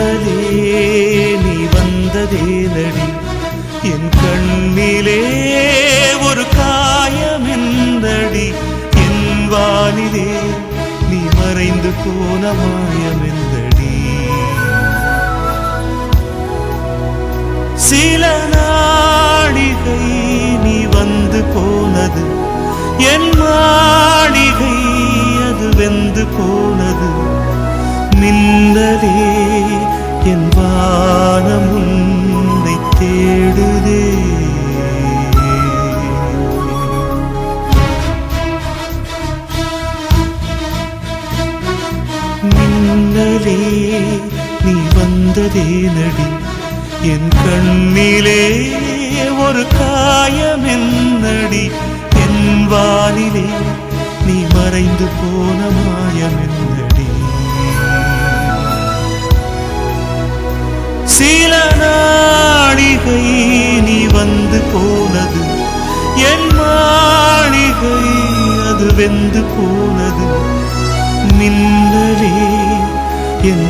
வந்ததே நீ வந்ததே நடி என் கண்ணிலே ஒரு காயம் எந்தடி என் வானிலே நீ மறைந்து போன மாயம் எந்தடி சில நாடிகை நீ வந்து போனது. என் மாளிகை அது வெந்து போனது. மின்னலே என் வானம் உன்னை தேடுதே. மின்னலே நீ வந்ததே நடி. என் கண்ணிலே ஒரு காயம் என்னடி என் வானிலே நீ மறைந்து போன மாயம் என்ன சில நாடிகை நீ வந்து போனது. என் மாளிகை அது வெந்து போனது. மின்னலே என்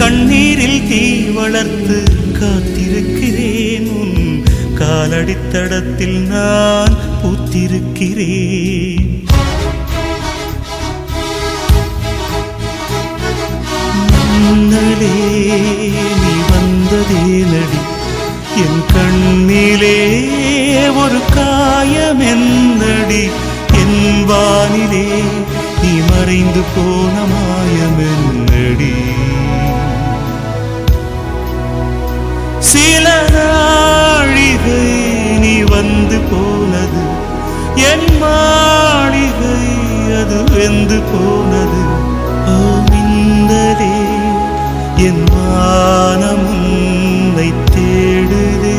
கண்ணீரில் தீ வளர்த்து காத்திருக்கிறேன். உன் காலடித்தடத்தில் நான் பூத்திருக்கிறேன். முன்னலே நீ வந்ததே நடி. என் கண்ணிலே ஒரு காயம் என்னடி என் வானிலே நீ மறைந்து போன போனது ஓ மின்னலே என் மானம் உன்னை தேடுதே.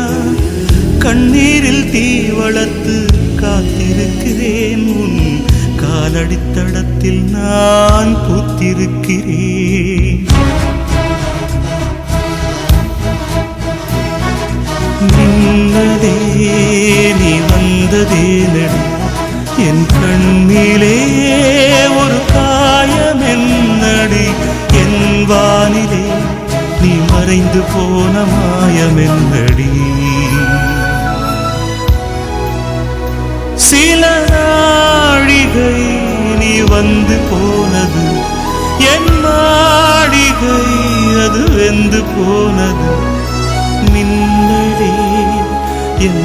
கண்ணீரில் தீ வளர்த்து காத்திருக்கிறேன். உன் காலடித்தடத்தில் நான் பூத்திருக்கிறேன். நின்னதே நீ வந்ததே நடி. என் கண்ணிலே ஒரு காயம் என்னடி. என் வானிலே நீ மறைந்து போன மாயம் என்னடி. சில நாழிகை நீ வந்து போனது. என் மாளிகை அது வெந்து போனது. மின்னலே என்